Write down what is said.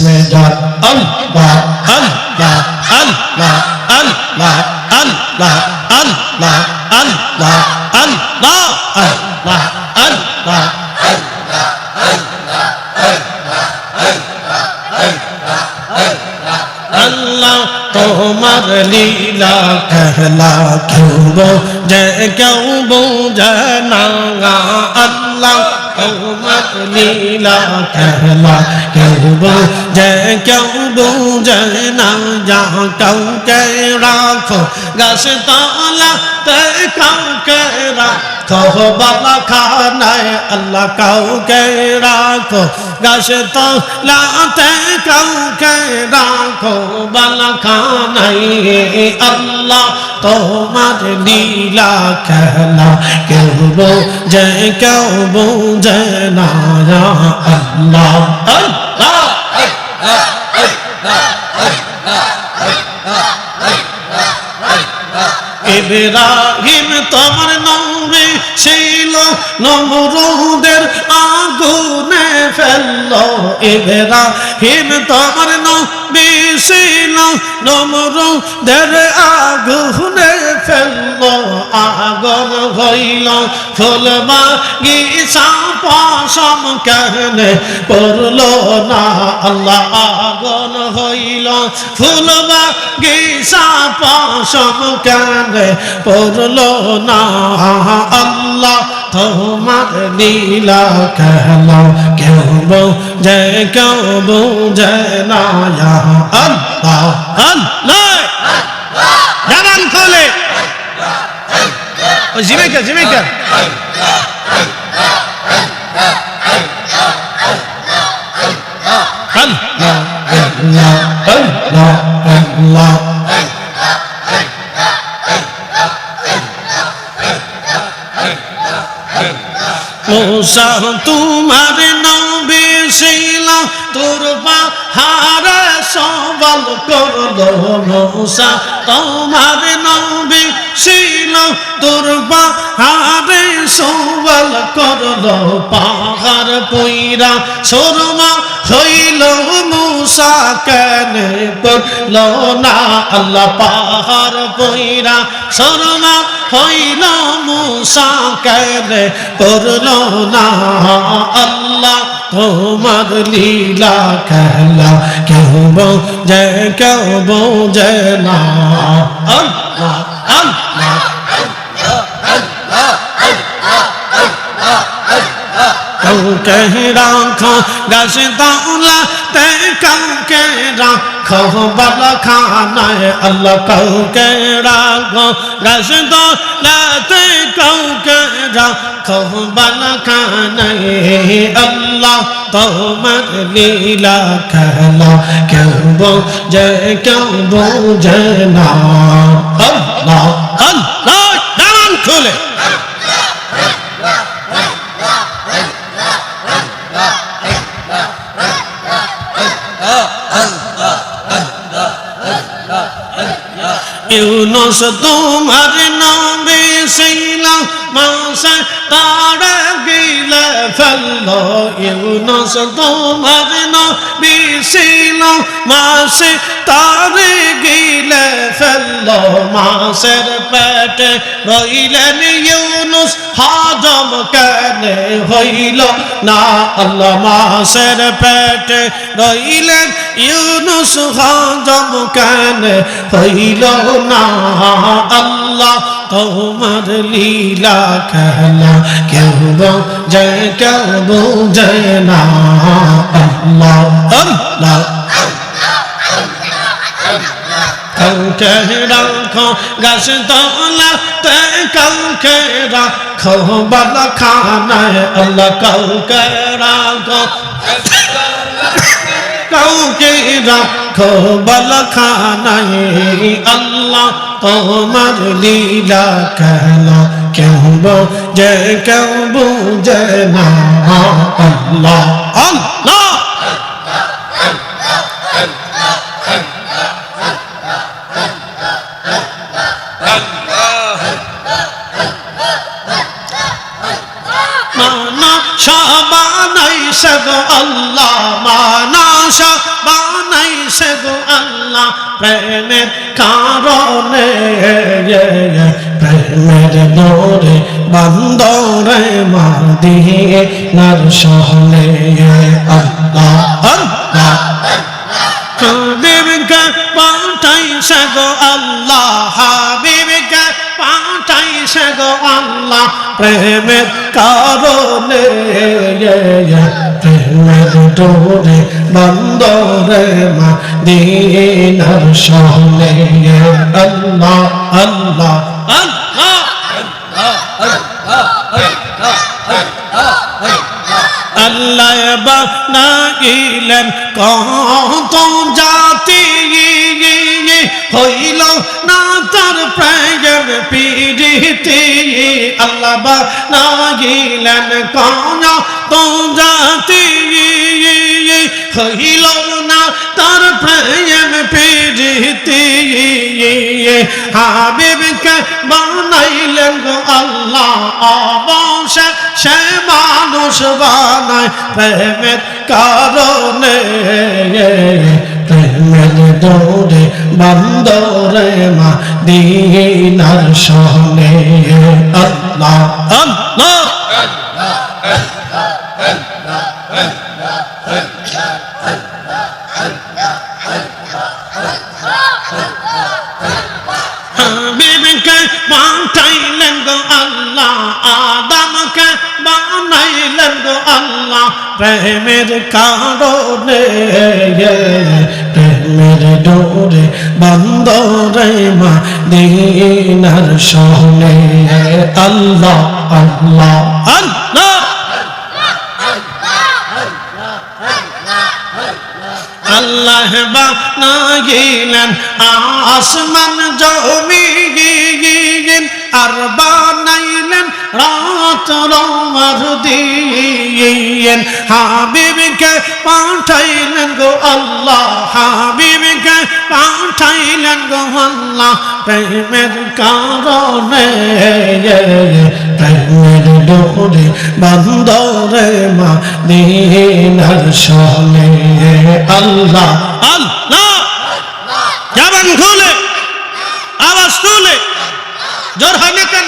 इसमें जान अल्लाह अल्लाह अल्लाह अल्लाह अल्लाह अल्लाह अल्लाह अल्लाह अल्लाह अल्लाह अल्लाह তোমার লীলা कहला क्यों बो जय क्यों बो जना উম্মত লীলা कहला কেউ বোঝে কেউ বোঝে না যা কাউকে রাখো, গাছ তলা তে কাউকে রাখো। তোহবালা খানায় আল্লাহ কাউকে রাখো গাছে তো লাতে কাউকে রাখো বালা খানাই আল্লাহ তোমার লীলা খেলা কেউ বোঝে কেউ বোঝে না আল্লাহ আল্লাহ ইব্রাহিম তোমার নামে ছিল নমরুদের আগুনে ফেলল ইব্রাহিম, তোমার নবী ছিল নমরুদের আগুনে ফেলল আগন হইল ফুলবা গিসা পশম কেনে পড়ল না, আল্লাহ আগন হইল ফুলবা গিসা পশম কেনে পড়ল না, আল্লাহ তোমার লীলা খেলা কেউ বোঝে কেউ বোঝে না আল্লাহ আল্লাহ! জানান খোলে। ও জিমেকা জিমেকা মোসা তোমার নবী ছিল তোর পাহাড়ে সবল করল মোসা। তোমার নবী ছিল তোর পাহাড়ে সবল করল পাহাড় পইরা। সরমা হইল মুসা কেন করল না? আল্লাহ পাহাড় পইরা। সরমা হইল মুসা কেন করল না? আল্লাহ তোমার লীলা খেলা কেউ বোঝে কেউ বোঝে না। কাউকে রাখো গাছ দাউলা তে কাউকে রাখো বালা খানায় আল্লাহ কাউকে রাখো গাছ দাউলা তে কাউকে রাখো বালা খানায় আল্লাহ তোমার লীলা খেলা কেউ বোঝে কেউ বোঝে না আল্লাহ আল্লাহ ইউনুস তোমার নবী ছিল মাসে তারা গিলে ফেলল। ইউনুস তোমার নবী ছিল মাসে তারে গিলে ফেলল। মাসের পেটে রইলেন ইউনুস, হজম কেনে হইল না আল্লাহ মাসের পেটে রইলেন ইউনুস হজম কেনে হইল না আল্লাহ তোমার লীলা খেলা কেউ বোঝে কেউ বোঝে না আল্লাহ আল্লাহ কাউকে রাখো, গাছ তলা তে কাউকে রাখো বালা খানায় আল্লাহ কাউকে রাখো। কাউকে রাখো বালা খানায় আল্লাহ, তোমার লীলা খেলা কেউ বোঝে কেউ বোঝে না, আল্লাহ আল্লাহ। গো আল্লাহ মানাসা বানাইছে গো আল্লাহ, প্রেমের কারণে প্রেমের দৌড়ে বন্দরে মাদিয়ে নার সহলে আল্লাহ আল্লাহ গো আল্লাহ হাবিবকে পাঠাইছে গো আল্লাহ প্রেমের কারণে প্রেমের ডোরে বন্দরে মা দিনার সহলে আল্লাহ আল্লাহ আল্লাহ আল্লাহ বানাইলেন কত জাতি হইল না তার প্রেম পিড়িতে। আল্লাহ বানাইলেন কত জাতি হইল না তার প্রেম পিড়িতে। হাবিবকে বানাইলেন আল্লাহ অবশ্য সে মানুষ বানায় প্রেমের কারণে। প্রেমের দৌড়ে বন্দরে মা দিনার সহনে আল্লাহ। আল্লাহ। প্রেমের কারণে প্রেমের ডোরে বন্দরে মা দিনার সহনে আল্লাহ আল্লাহ আল্লাহ। আল্লাহ বানাইলেন আসমান জমিন আর বানাইলেন রাত রমার দিন হাবিবকে পাঠাইলেন গো আল্লাহ, হাবিবকে পাঠাইলেন গো আল্লাহ। প্রেমের কারণে, প্রেমের ডোরে বন্দরে মা দিনার সনে আল্লাহ আল্লাহ। জবান খুলে? আওয়াজ তুলে জোর হয় না কেন?